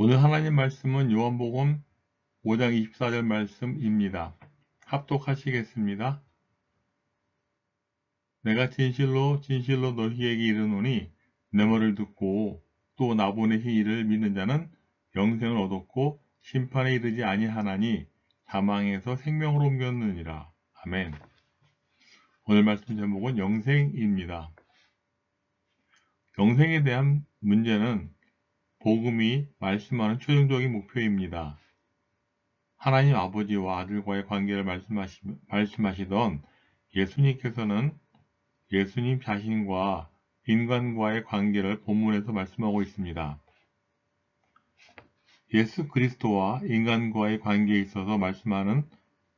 오늘 하나님 말씀은 요한복음 5장 24절 말씀입니다. 합독하시겠습니다. 내가 진실로 진실로 너희에게 이르노니 내 말을 듣고 또 나보내신 이를 믿는 자는 영생을 얻었고 심판에 이르지 아니하나니 사망에서 생명으로 옮겼느니라. 아멘. 오늘 말씀 제목은 영생입니다. 영생에 대한 문제는 복음이 말씀하는 최종적인 목표입니다. 하나님 아버지와 아들과의 관계를 말씀하시, 말씀하시던 예수님께서는 예수님 자신과 인간과의 관계를 본문에서 말씀하고 있습니다. 예수 그리스도와 인간과의 관계에 있어서 말씀하는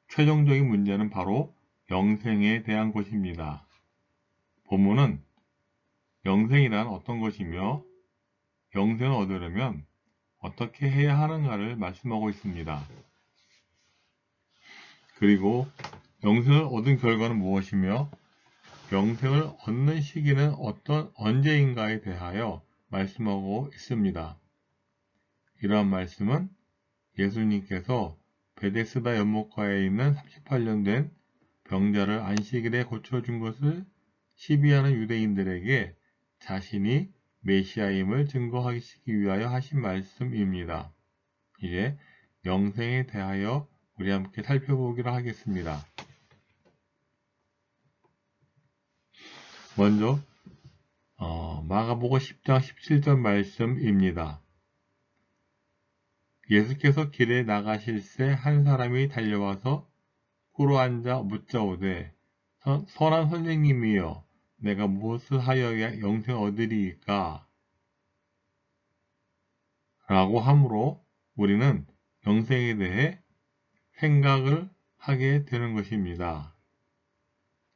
최종적인 문제는 바로 영생에 대한 것입니다. 본문은 영생이란 어떤 것이며 영생을 얻으려면 어떻게 해야 하는가를 말씀하고 있습니다. 그리고 영생을 얻은 결과는 무엇이며 영생을 얻는 시기는 어떤 언제인가에 대하여 말씀하고 있습니다. 이러한 말씀은 예수님께서 베데스다 연못가에 있는 38년 된 병자를 안식일에 고쳐준 것을 시비하는 유대인들에게 자신이 메시아임을 증거하기 위하여 하신 말씀입니다. 이제 영생에 대하여 우리 함께 살펴보기로 하겠습니다. 먼저 어, 마가복음 10장 17절 말씀입니다. 예수께서 길에 나가실새 한 사람이 달려와서 꿇어 앉아 묻자오되 선한 선생님이여 내가 무엇을 하여야 영생 얻으리이까? 라고 하므로 우리는 영생에 대해 생각을 하게 되는 것입니다.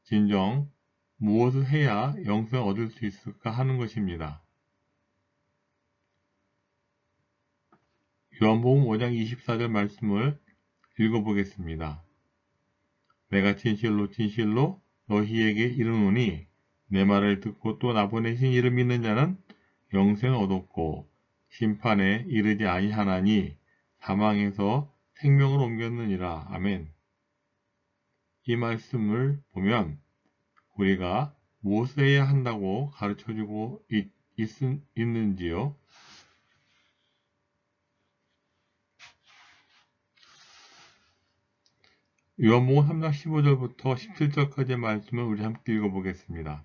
진정 무엇을 해야 영생을 얻을 수 있을까 하는 것입니다. 요한복음 5장 24절 말씀을 읽어보겠습니다. 내가 진실로 진실로 너희에게 이르노니 내 말을 듣고 또 나보내신 이를 믿는 자는 영생을 얻었고 심판에 이르지 아니하나니 사망에서 생명을 옮겼느니라. 아멘. 이 말씀을 보면 우리가 무엇을 해야 한다고 가르쳐주고 있, 있, 있는지요? 요한복음 3장 15절부터 17절까지의 말씀을 우리 함께 읽어보겠습니다.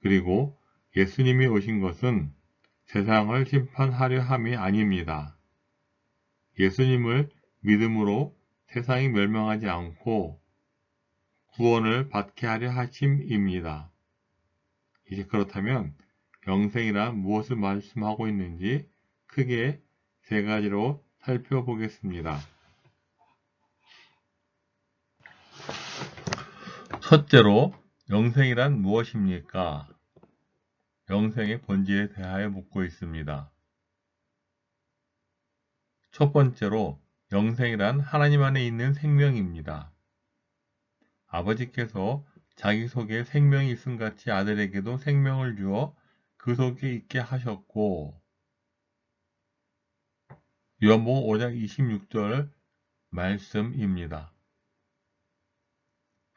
그리고 예수님이 오신 것은 세상을 심판하려 함이 아닙니다. 예수님을 믿음으로 세상이 멸망하지 않고 구원을 받게 하려 하심입니다. 이제 그렇다면 영생이란 무엇을 말씀하고 있는지 크게 세 가지로 살펴보겠습니다. 첫째로 영생이란 무엇입니까? 영생의 본질에 대하여 묻고 있습니다. 첫 번째로 영생이란 하나님 안에 있는 생명입니다. 아버지께서 자기 속에 생명이 있음 같이 아들에게도 생명을 주어 그 속에 있게 하셨고 요한복음 5장 26절 말씀입니다.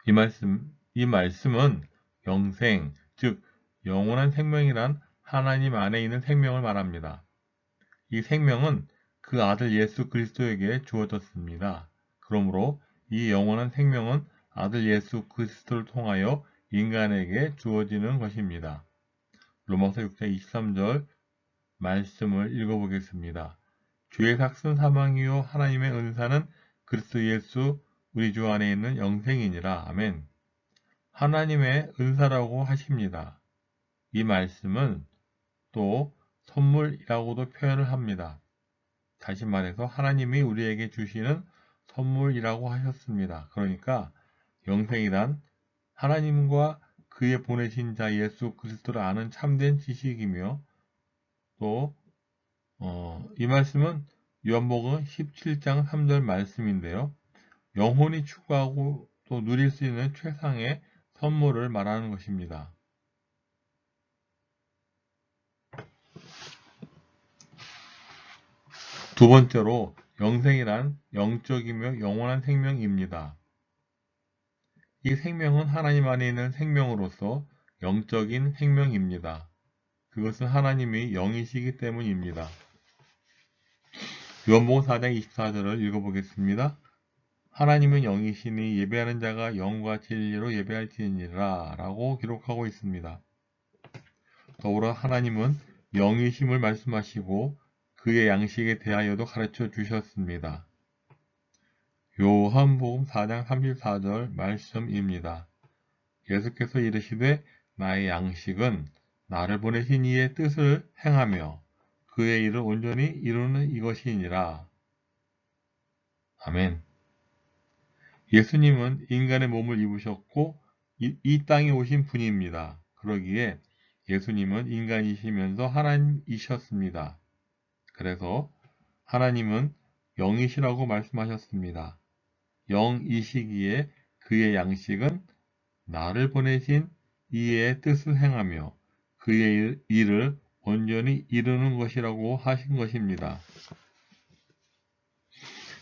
이 말씀, 이 말씀은 영생, 즉 영원한 생명이란 하나님 안에 있는 생명을 말합니다. 이 생명은 그 아들 예수 그리스도에게 주어졌습니다. 그러므로 이 영원한 생명은 아들 예수 그리스도를 통하여 인간에게 주어지는 것입니다. 로마서 6장 23절 말씀을 읽어보겠습니다. 주의 삭슨 사망이요 하나님의 은사는 그리스도 예수 우리 주 안에 있는 영생이니라. 아멘. 하나님의 은사라고 하십니다. 이 말씀은 또 선물이라고도 표현을 합니다. 다시 말해서 하나님이 우리에게 주시는 선물이라고 하셨습니다. 그러니까 영생이란 하나님과 그의 보내신 자 예수 그리스도를 아는 참된 지식이며 또 어, 이 말씀은 요한복음 17장 3절 말씀인데요. 영혼이 추구하고 또 누릴 수 있는 최상의 선물을 말하는 것입니다. 두 번째로 영생이란 영적이며 영원한 생명입니다. 이 생명은 하나님 안에 있는 생명으로서 영적인 생명입니다. 그것은 하나님이 영이시기 때문입니다. 요한복음 4장 24절을 읽어보겠습니다. 하나님은 영이시니 예배하는 자가 영과 진리로 예배할지니라 라고 기록하고 있습니다. 더불어 하나님은 영이심을 말씀하시고 그의 양식에 대하여도 가르쳐 주셨습니다. 요한복음 4장 34절 말씀입니다. 예수께서 이르시되 나의 양식은 나를 보내신 이의 뜻을 행하며 그의 일을 온전히 이루는 이것이니라. 아멘. 예수님은 인간의 몸을 입으셨고 이, 이 땅에 오신 분입니다. 그러기에 예수님은 인간이시면서 하나님이셨습니다. 그래서 하나님은 영이시라고 말씀하셨습니다. 영이시기에 그의 양식은 나를 보내신 이의 뜻을 행하며 그의 일을 온전히 이루는 것이라고 하신 것입니다.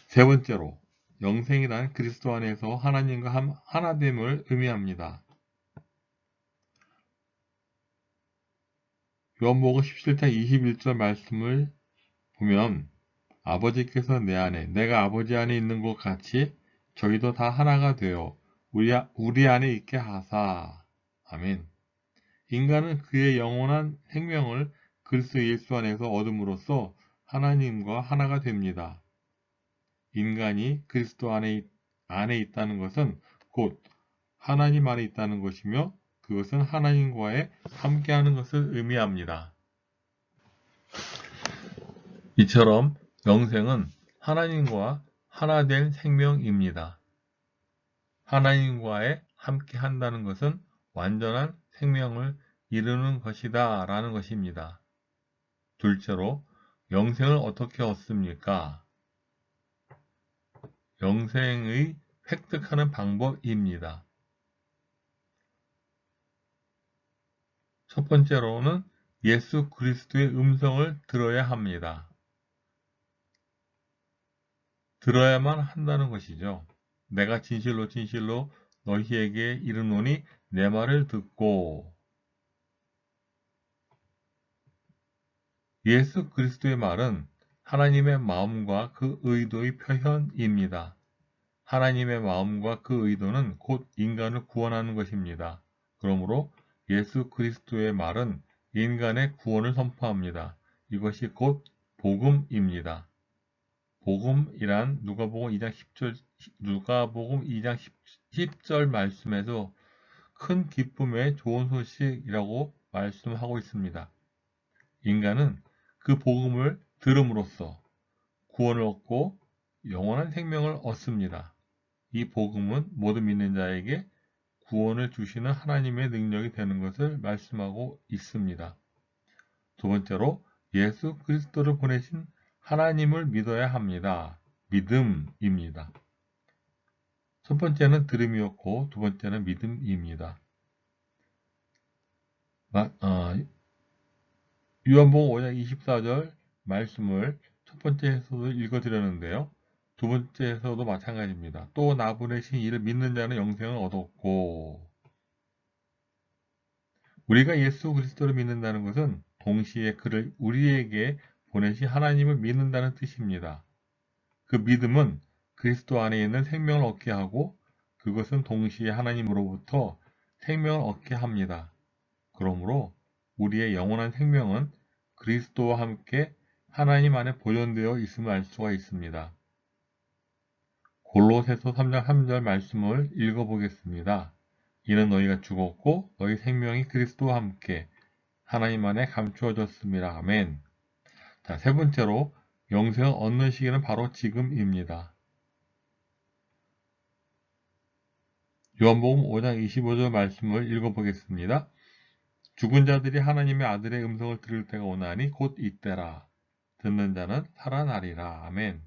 세 번째로 영생이란 그리스도 안에서 하나님과 하나됨을 의미합니다. 요한복음 17장 21절 말씀을 보면 아버지께서 내 안에 내가 아버지 안에 있는 것 같이 저희도 다 하나가 되어 우리, 우리 안에 있게 하사. 아멘. 인간은 그의 영원한 생명을 그리스도 예수 안에서 얻음으로써 하나님과 하나가 됩니다. 인간이 그리스도 안에, 안에 있다는 것은 곧 하나님 안에 있다는 것이며 그것은 하나님과의 함께하는 것을 의미합니다. 이처럼 영생은 하나님과 하나 된 생명입니다. 하나님과의 함께 한다는 것은 완전한 생명을 이루는 것이다 라는 것입니다. 둘째로 영생을 어떻게 얻습니까? 영생의 획득하는 방법입니다. 첫 번째로는 예수 그리스도의 음성을 들어야 합니다. 들어야만 한다는 것이죠. 내가 진실로 진실로 너희에게 이르노니 내 말을 듣고 예수 그리스도의 말은 하나님의 마음과 그 의도의 표현입니다. 하나님의 마음과 그 의도는 곧 인간을 구원하는 것입니다. 그러므로 예수 그리스도의 말은 인간의 구원을 선포합니다. 이것이 곧 복음입니다. 복음이란 누가복음 2장 10절 누가복음 2장 10, 절 말씀에서 큰 기쁨의 좋은 소식이라고 말씀하고 있습니다. 인간은 그 복음을 들음으로써 구원을 얻고 영원한 생명을 얻습니다. 이 복음은 모든 믿는 자에게 구원을 주시는 하나님의 능력이 되는 것을 말씀하고 있습니다. 두 번째로 예수 그리스도를 보내신 하나님을 믿어야 합니다. 믿음입니다. 첫 번째는 들음이었고 두 번째는 믿음입니다. 어, 유한복음 5장 24절 말씀을 첫 번째에서도 읽어드렸는데요. 두 번째에서도 마찬가지입니다. 또 나 보내신 이를 믿는 자는 영생을 얻었고 우리가 예수 그리스도를 믿는다는 것은 동시에 그를 우리에게 보내신 하나님을 믿는다는 뜻입니다. 그 믿음은 그리스도 안에 있는 생명을 얻게 하고 그것은 동시에 하나님으로부터 생명을 얻게 합니다. 그러므로 우리의 영원한 생명은 그리스도와 함께 하나님 안에 보존되어 있음을 알 수가 있습니다. 골로새서 3장 3절 말씀을 읽어보겠습니다. 이는 너희가 죽었고 너희 생명이 그리스도와 함께 하나님 안에 감추어졌습니다. 아멘. 자, 세 번째로 영생을 얻는 시기는 바로 지금입니다. 요한복음 5장 25절 말씀을 읽어보겠습니다. 죽은 자들이 하나님의 아들의 음성을 들을 때가 오나니 곧 이때라. 듣는 자는 살아나리라. 아멘.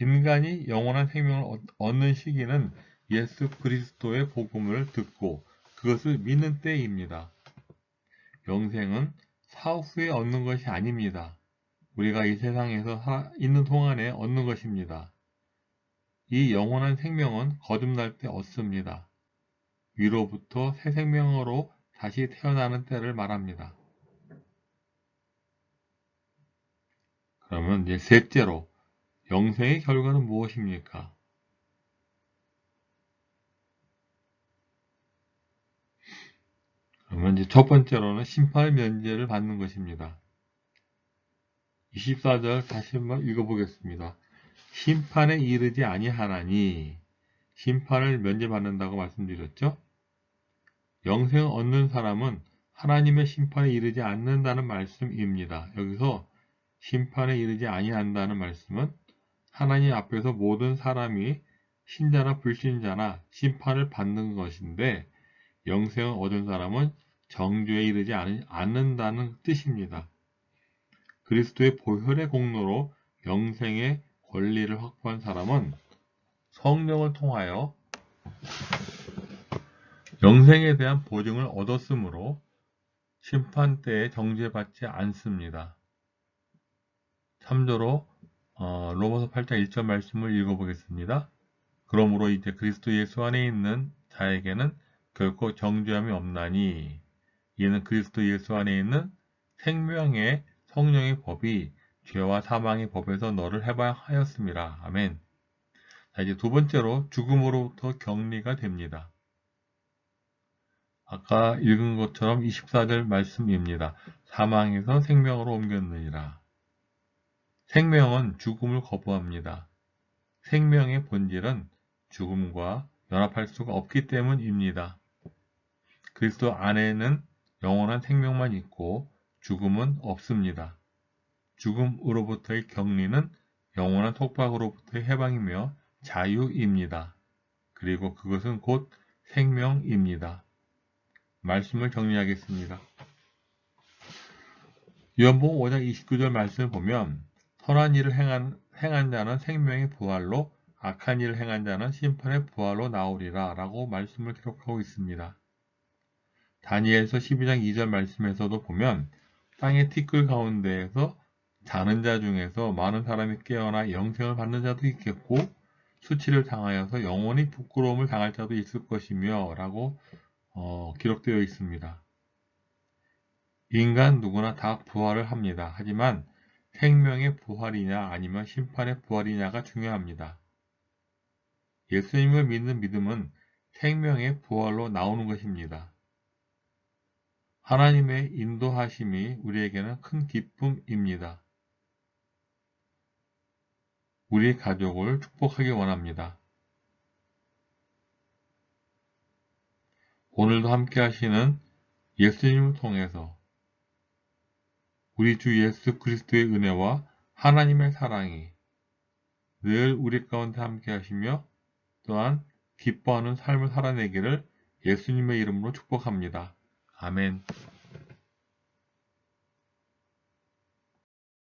인간이 영원한 생명을 얻는 시기는 예수 그리스도의 복음을 듣고 그것을 믿는 때입니다. 영생은 사후 후에 얻는 것이 아닙니다. 우리가 이 세상에서 있는 동안에 얻는 것입니다. 이 영원한 생명은 거듭날 때 얻습니다. 위로부터 새 생명으로 다시 태어나는 때를 말합니다. 그러면 이제 셋째로 영생의 결과는 무엇입니까? 그러면 이제 첫 번째로는 심판 면제를 받는 것입니다. 24절 다시 한번 읽어보겠습니다. 심판에 이르지 아니하나니 심판을 면제받는다고 말씀드렸죠. 영생을 얻는 사람은 하나님의 심판에 이르지 않는다는 말씀입니다. 여기서 심판에 이르지 아니한다는 말씀은 하나님 앞에서 모든 사람이 신자나 불신자나 심판을 받는 것인데 영생을 얻은 사람은 정죄에 이르지 않는다는 뜻입니다. 그리스도의 보혈의 공로로 영생의 권리를 확보한 사람은 성령을 통하여 영생에 대한 보증을 얻었으므로 심판 때에 정죄받지 않습니다. 참조로 어, 로마서 8장 1절 말씀을 읽어보겠습니다. 그러므로 이제 그리스도 예수 안에 있는 자에게는 결코 정죄함이 없나니 이는 그리스도 예수 안에 있는 생명의 성령의 법이 죄와 사망의 법에서 너를 해방하였습니다. 아멘. 자, 이제 두 번째로 죽음으로부터 격리가 됩니다. 아까 읽은 것처럼 24절 말씀입니다. 사망에서 생명으로 옮겼느니라. 생명은 죽음을 거부합니다. 생명의 본질은 죽음과 연합할 수가 없기 때문입니다. 그리스도 안에는 영원한 생명만 있고 죽음은 없습니다. 죽음으로부터의 격리는 영원한 속박으로부터의 해방이며 자유입니다. 그리고 그것은 곧 생명입니다. 말씀을 정리하겠습니다. 요한복음 5장 29절 말씀을 보면 선한 일을 행한, 행한 자는 생명의 부활로 악한 일을 행한 자는 심판의 부활로 나오리라 라고 말씀을 기록하고 있습니다. 다니엘서 12장 2절 말씀에서도 보면 땅의 티끌 가운데에서 자는 자 중에서 많은 사람이 깨어나 영생을 받는 자도 있겠고 수치를 당하여서 영원히 부끄러움을 당할 자도 있을 것이며 라고 어, 기록되어 있습니다. 인간 누구나 다 부활을 합니다. 하지만 생명의 부활이냐 아니면 심판의 부활이냐가 중요합니다. 예수님을 믿는 믿음은 생명의 부활로 나오는 것입니다. 하나님의 인도하심이 우리에게는 큰 기쁨입니다. 우리 가족을 축복하기 원합니다. 오늘도 함께 하시는 예수님을 통해서 우리 주 예수 그리스도의 은혜와 하나님의 사랑이 늘 우리 가운데 함께 하시며 또한 기뻐하는 삶을 살아내기를 예수님의 이름으로 축복합니다. 아멘.